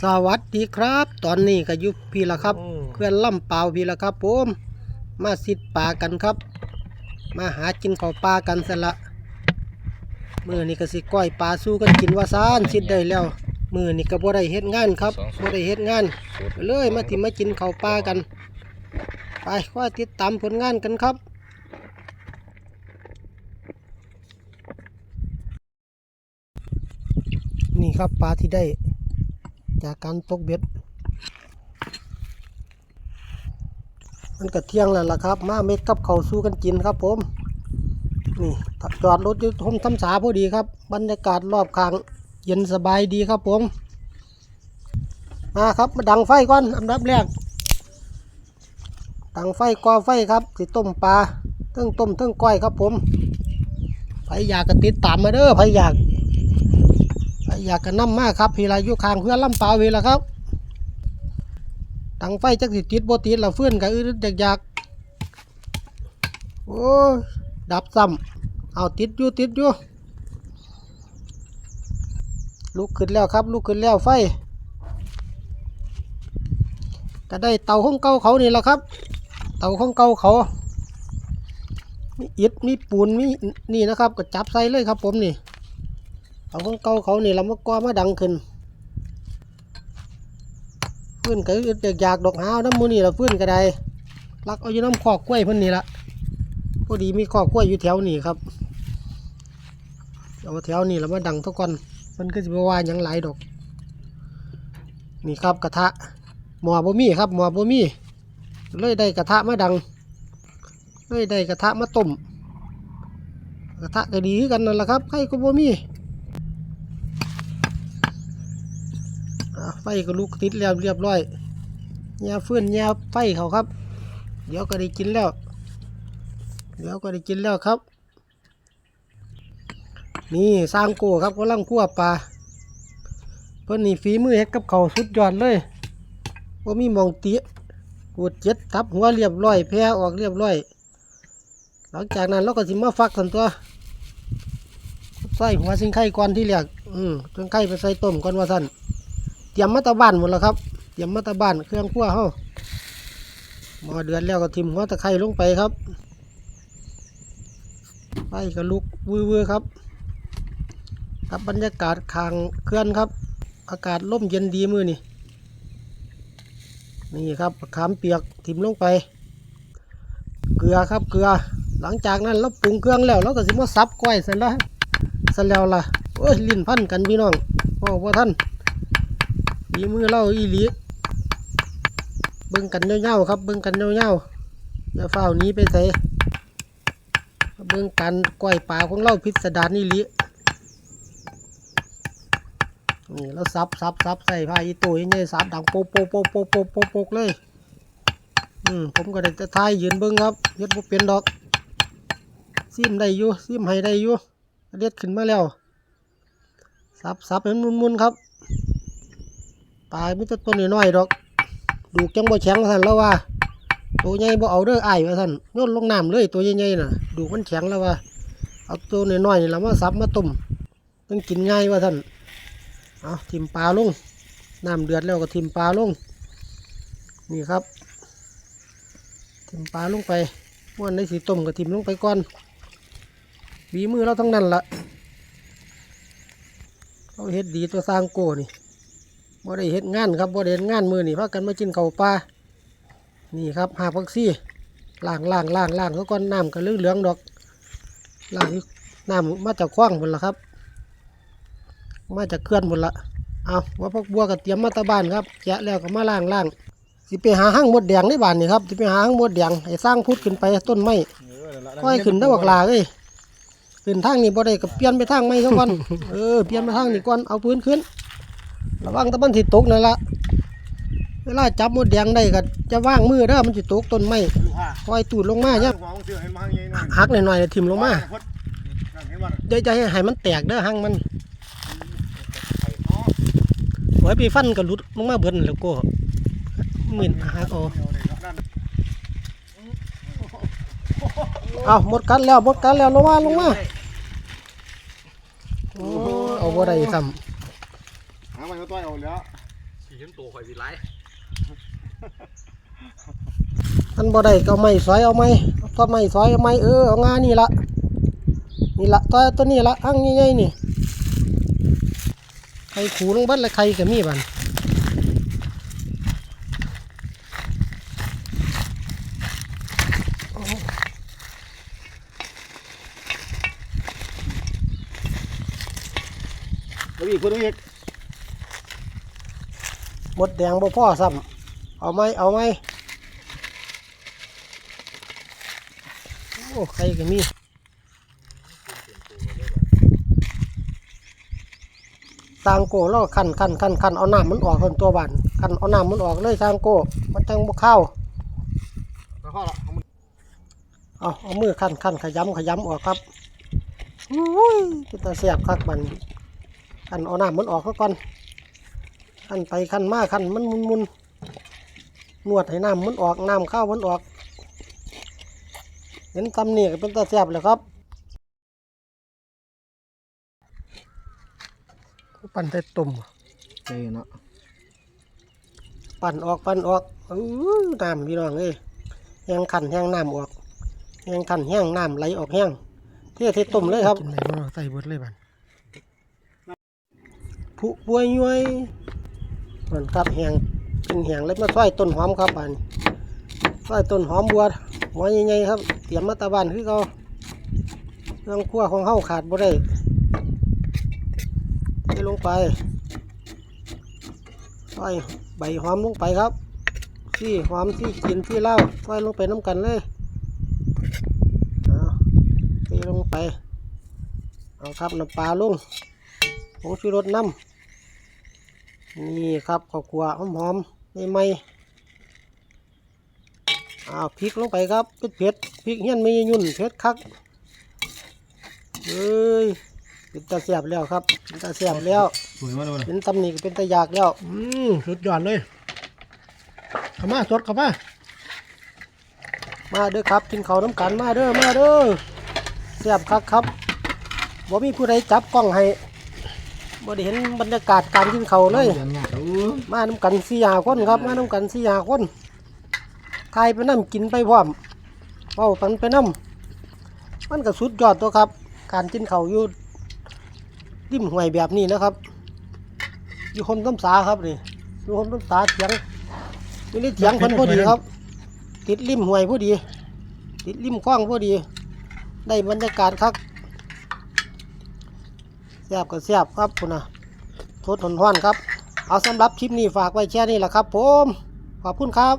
สวัสดีครับ ตอนนี้ก็อยุพี่ละครับอืมเพื่อนล่ำเปล่าพี่ละครับผมมาสิดปลากันครับ มาหากินข้าวปลากันสละมือนี่ก็สิก้อยปลาสู้กันกินว่าซานสิดได้แล้วมือนี่ก็บ่ได้เฮ็ดงานครับบ่ได้เฮ็ดงานก็เลยมาที่มากินข้าวปลากันไปค่อยติดตามผลงานกันครับนี่ครับปลาที่ได้ จากการตกเบ็ด มันก็เที่ยงแล้วล่ะครับ มาเม็ดกับเขาสู้กันกินครับผม นี่จอดรถอยู่ทมทำสาพอดีครับ บรรยากาศรอบข้างเย็นสบายดีครับผม มาครับมาดังไฟก่อนอันดับแรกดังไฟก่อไฟครับสิต้มปลาเทั้งต้มเทั้งก้อยครับผมใครอยากก็ติดตามมาเด้อใครอยาก อยากกันน้ำมากครับพี่ลายู่ข้างเพื่อนลำเปล่าพี่ละครับตังไฟจักสิติดบ่ติดละเฟื่อนกับอื้ออยากๆโอ้ยดับซ้ำเอาติดอยู่ติดอยู่ลุกขึ้นแล้วครับลุกขึ้นแล้วไฟก็ได้เตาของเก่าเขานี่แหละครับ เตาของเก่าเขามีอิฐมีปูนมีนี่นะครับ ก็จับใส่เลยครับผมนี่ เอาของเก่าเขานี่เรามาก่อมาดังขึ้นฟื้นก็อึดอยากดอกหาวน้ำมูนี่เราฟื้นก็ได้รักเอาอยู่น้ำขอกกล้วยเพิ่นนี่ละพอดีมีขอกกล้วยอยู่แถวนี้ครับเอาแถวนี้เรามาดังทุกคนมันก็จะไปว่ายังหลายดอก นี่ครับกระทะหมอบ่มีครับหมอบ่มีเลยได้กระทะมาดังเลยได้กระทะมาต้มกระทะก็ดีกันนั่นแหละครับใครก็บ่มี ไฟก็ลุกติดแล้วเรียบร้อยแย่ฟื้นแย่ไฟเขาครับ เดี๋ยวก็ได้กินแล้ว เดี๋ยวก็ได้กินแล้วครับ นี่สร้างโกครับกำลังคั่วปลาเพิ่นนี่ฝีมือเฮ็ดกับเขาสุดยอดเลยว่ามีมองเตี้ยกูดเจ็ดทับหัวเรียบร้อยแพรออกเรียบร้อย หลังจากนั้นเราก็สิมาฟักสันตัวใส่หัวสิงไข่ก่อนที่แรกอืมจนไข่ไปใส่ต้มก่อนว่าสั่น เตรียมมาตาบ้านหมดแล้วครับ เตรียมมาตาบ้านเครื่องคั่วเฮาหมอเดือนแล้วก็ทิมหัวตะไคร้ลงไปครับไฟก็ลุกวื้อๆครับครับบรรยากาศคางเคลื่อนครับ อากาศร่มเย็นดีมือนี่นี่ครับขามเปียกทิมลงไป เกลือครับเกลือ หลังจากนั้นเราปรุงเครื่องแล้วเราก็สิมาซับก้อยเสร็จแล้วเสร็จแล้วล่ะโอ้ยลิ้นพันกันพี่น้องพ่อพ่อท่าน ฝีมือเล่าอีหลีเบิ่งกันเงาๆครับ เบิ่งกันเงาๆอย่าเฝ้านี้ไปใส่เบิ่งกันก้อยปลาของเราพิสดารนี่ลีนี่แล้วซับซับซับใส่ผ้าอีต้ยังไงซับดังโป๊กโป๊กโป๊กโปกโปกโปกโปกเลย อืมผมก็ได้จะทายยืนเบิ่งครับเฮ็ดบ่เป็นดอกซิมได้อยู่ซิมให้ได้อยู่เด็ดขึ้นมาแล้วซับซับให้มันมุนๆครับ ปลาไม่ตัวตัวน้อยๆดอก ดูจังบ่แข็งท่านแล้วว่า ตัวใหญ่บ่เอาเด้ออ้ว่าท่านโยนลงน้ำเลยตัวใหญ่ๆน่ะ ดูมันแข็งแล้วว่า เอาตัวน้อยๆนี่ละมาซับมาต้มต้องกินง่ายว่าท่านเอาทิมปลาลงน้ำเดือดแล้วก็ทิมปลาลง นี่ครับ ทิมปลาลงไปม้วนในสีต้มก็ทิมลงไปก่อนฝีมือเราทั้งนั้นละเราเฮ็ดดีตัวสร้างโก้นี่ บ่ได้เฮ็ดงานครับบ่ได้เฮ็ดงานมือนี่พากันมากินข้าวปลานี่ครับหาพักซี่ล้างล้างล้างล้างแล้วก็น้ำก็เหลืองๆดอกล้างน้ำมาจากคว้างหมดละครับ มาจากเขื่อนหมดละเอาว่าพวกบัวก็เตรียมมาตาบ้านครับแกะแล้วก็มาล้างล้างสิไปหาห้างมดแดงในบ้านนี่ครับสิไปหาห้างมดแดงให้สร้างพุดขึ้นไปต้นไม้ค่อยขึ้นได้บักลาเอ้ยขึ้นทางนี้บ่ได้ก็เปลี่ยนไปทางไม้ซะก่อนเออเปลี่ยนไปทางนี้ก่อนเอาพื้นขึ้น ระวังตะมันสิตกนั่นละเวลาจับมดแดงได้ก็จะว่างมือเด้อมันสิตกต้นไม้คอยตูดลงมาเนี่ยหักหน่อยๆทิ่มลงมาเดี๋ยวจะให้ให้มันแตกเด้อหังมันไว้ไปฟันก็หลุดลงมาเบิดนั่นแล้วก็หมื่นหักเอเอาหมดกันแล้วหมดกันแล้วลงมาลงมาโอ้เอาบ่ได้ซ้ำ หามันก็ต้อยเอาแล้วสี่ชิ้นตัวข่อยสิไรอันบ่ได้ก็เอาไม้สอยเอาไม้เอาต้นไม้สอยเอาไม้เออเอางานี่ละนี่ละตัวตัวนี้ละอังใหญ่ๆนี่ไข่ขูลงบัดละไข่ก็มีบันแล้วอีกคนนึงอีก หมดแดงบ่พ่อซ้ำเอาไหมเอาไหมโอ้ไข่ก็มีสร้างโกแล้วคันคันคันคันเอาน้ำมันออกคนตัวบานคันเอาน้ำมันออกเลยสร้างโกมันจังบ่เข้าวเอาเอามือขันขันขยำขยำออกครับอุ้ยเป็นตาเสียบคักมันขันเอาน้ำมันออกก่อน ขั้นไปขั้นมาขั้นมันมุนมุนนวดให้น้ำมันออกน้ำเข้ามันออก เห็นตำนี่ก็เป็นตาเสียบเลยครับปั่นได้ตุ่มเจเนาะปั่นออกปั่นออกอื้อน้ำพี่น้องเอ้ยแห้งขันแห้งน้ำออกแห้งขันแห้งน้ำไหลออกแห้งเทเทต้มเลยครับกินไหนมาใส่เบิดเลยบันผู้ป่วยย้วย มันครับแหงเป็นแหงเลยมาซอยต้นหอมครับบันซอยต้นหอมบัวหัวใหญ่ๆครับ เตรียมมาตาบานคือเขาเครื่องครัวของเฮาขาดบ่ได้เทลงไปซอยใบหอมลงไปครับซี่หอมซี่กินซี่เหล้าซอยลงไปน้ำกันเลยเอาเทลงไป เอาครับน้ำปลาลงผงชูรสน้ำ นี่ครับข้าวคั่วหอมหอมๆใหม่ๆเอาพริกลงไปครับเผ็ดเผ็ดๆพริกเฮี้ยนไม่ยุ่นเผ็ดคักเอ้ยเป็นตาเสียบแล้วครับเป็นตาเสียบแล้วสวยมากเลยเป็นตำหนิก็เป็นตะยากแล้วอืมสุดยอดเลยเข้ามาสดเข้ามามาเด้อครับกินข้าวน้ำกันมาเด้อมาเด้อเสียบคักครับบ่มีผู้ใดจับกล้องให้ บ่ได้เห็นบรรยากาศการกินข้าวเลยเดือนงานโอ้มาน้ำกันสี่หาคนครับ มาน้ำกันสี่หาคนทายไปน้ำกินไปพร้อมเว้ากันไปน้ำมันก็สุดยอดตัวครับ การกินข้าวอยู่ริมห้วยแบบนี้นะครับ อยู่คนต้มสาครับนี่อยู่คนต้มสาเถียงอยู่ในเถียงเพิ่นพอดีครับ ติดริมห้วยพอดี ติดริมคลองพอดี ได้บรรยากาศครับแซ่บก็แซ่บครับคุณนะทดทนห้อนครับ เอาสำหรับคลิปนี้ฝากไว้แค่นี้แหละครับ ผม ขอบคุณครับ